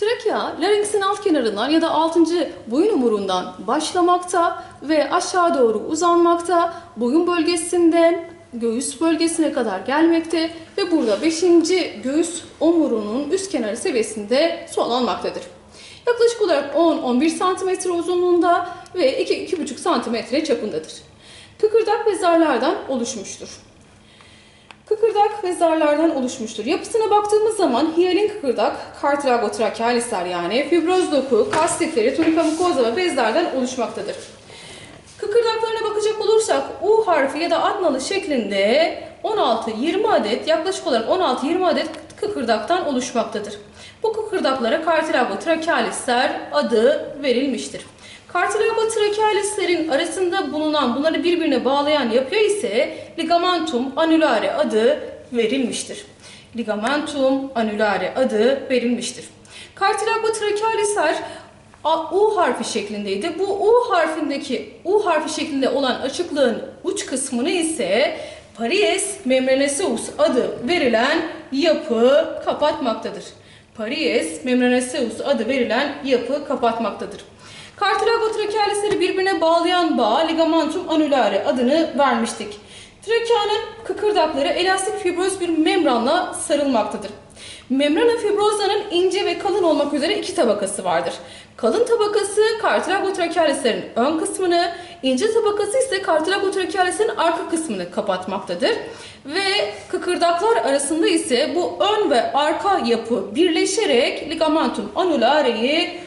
Trakea, laringsin alt kenarından ya da 6. boyun omurundan başlamakta ve aşağı doğru uzanmakta, boyun bölgesinden göğüs bölgesine kadar gelmekte ve burada 5. göğüs omurunun üst kenarı seviyesinde sonlanmaktadır. Yaklaşık olarak 10-11 cm uzunluğunda ve 2-2,5 cm çapındadır. Kıkırdak ve zarlardan oluşmuştur. Kıkırdak ve zarlardan oluşmuştur. Yapısına baktığımız zaman hiyalin kıkırdak, kartilagotrakealisler yani fibroz doku, kas lifleri, tunika mukoza ve bezlerden oluşmaktadır. Kıkırdaklarına bakacak olursak U harfi ya da adnalı şeklinde 16-20 adet yaklaşık olarak 16-20 adet kıkırdaktan oluşmaktadır. Bu kıkırdaklara kartilagotrakealisler adı verilmiştir. Kartilagotrakealislerin arasında bulunan bunları birbirine bağlayan yapıya ise ligamentum annulare adı verilmiştir. Ligamentum annulare adı verilmiştir. Kartilagotrakealisler A- U harfi şeklindeydi. Bu U harfindeki U harfi şeklinde olan açıklığın uç kısmını ise Paries membranaceus adı verilen yapı kapatmaktadır. Paries membranaceus adı verilen yapı kapatmaktadır. Kartilagotrakealisleri birbirine bağlayan bağ ligamentum annulare adını vermiştik. Trakeanın kıkırdakları elastik fibroz bir membranla sarılmaktadır. Membrana fibrozanın ince ve kalın olmak üzere iki tabakası vardır. Kalın tabakası kartilagotrakealislerin ön kısmını, ince tabakası ise kartilagotrakealislerin arka kısmını kapatmaktadır. Ve kıkırdaklar arasında ise bu ön ve arka yapı birleşerek ligamentum annulare'yi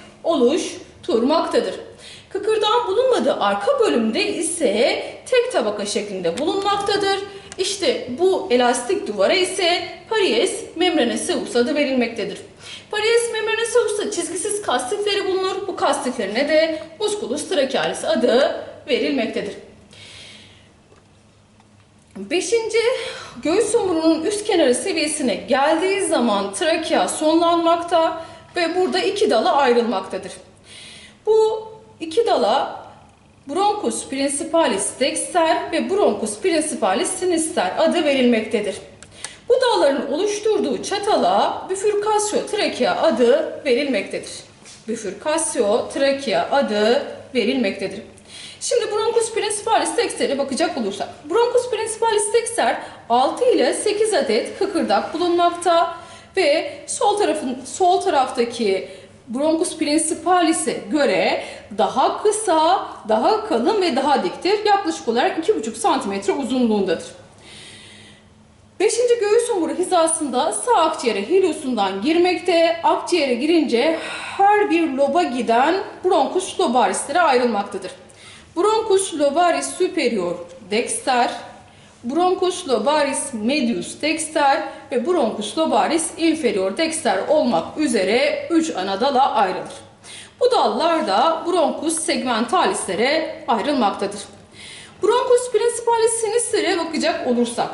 oluşturmaktadır. Kıkırdağın bulunmadığı arka bölümde ise tek tabaka şeklinde bulunmaktadır. İşte bu elastik duvara ise Paries membranaceus adı verilmektedir. Paries membranaceus'ta çizgisiz kas lifleri bulunur. Bu kas liflerine de musculus trachealis adı verilmektedir. Beşinci göğüs omurunun üst kenarı seviyesine geldiği zaman trakea sonlanmakta ve burada iki dala ayrılmaktadır. Bu iki dala Bronchus principalis dexter ve Bronchus principalis sinister adı verilmektedir. Bu dalların oluşturduğu çatala bifurkasyo trakea adı verilmektedir. Bifurkasyo trakea adı verilmektedir. Şimdi Bronchus principalis dexter'e bakacak olursak. Bronchus principalis dexter 6 ile 8 adet kıkırdak bulunmakta ve sol tarafın sol taraftaki Bronchus principalis'e göre daha kısa, daha kalın ve daha diktir. Yaklaşık olarak 2,5 cm uzunluğundadır. Beşinci göğüs omuru hizasında sağ akciğere hilusundan girmekte. Akciğere girince her bir loba giden bronkus lobarislere ayrılmaktadır. Bronchus lobaris superior dexter, Bronchus lobaris medius dexter ve Bronchus lobaris inferior dexter olmak üzere 3 ana dala ayrılır. Bu dallar da Bronchus segmentalislere ayrılmaktadır. Bronchus principalis sinister'e bakacak olursak,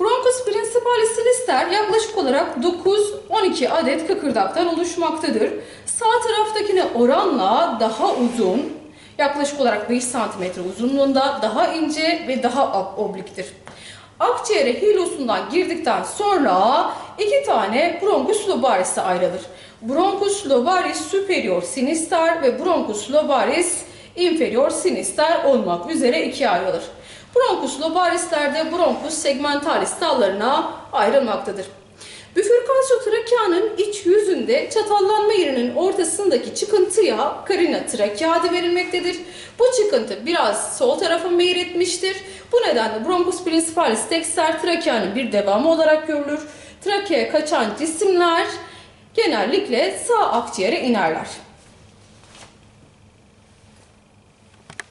Bronchus principalis sinister yaklaşık olarak 9-12 adet kıkırdaktan oluşmaktadır. Sağ taraftakine oranla daha uzun, yaklaşık olarak 5 cm uzunluğunda, daha ince ve daha obliktir. Akciğere hilosundan girdikten sonra iki tane bronchus lobaris'e ayrılır. Bronchus lobaris superior sinister ve Bronchus lobaris inferior sinister olmak üzere ikiye ayrılır. Bronchus lobarisler de Bronchus segmentalis dallarına ayrılmaktadır. Bifurkasyo trakeanın iç yüzünde çatallanma yerinin ortasındaki çıkıntıya karina trakea adı verilmektedir. Bu çıkıntı biraz sol tarafa meyil etmiştir. Bu nedenle Bronchus principalis dexter trakeanın bir devamı olarak görülür. Trakeaya kaçan cisimler genellikle sağ akciğere inerler.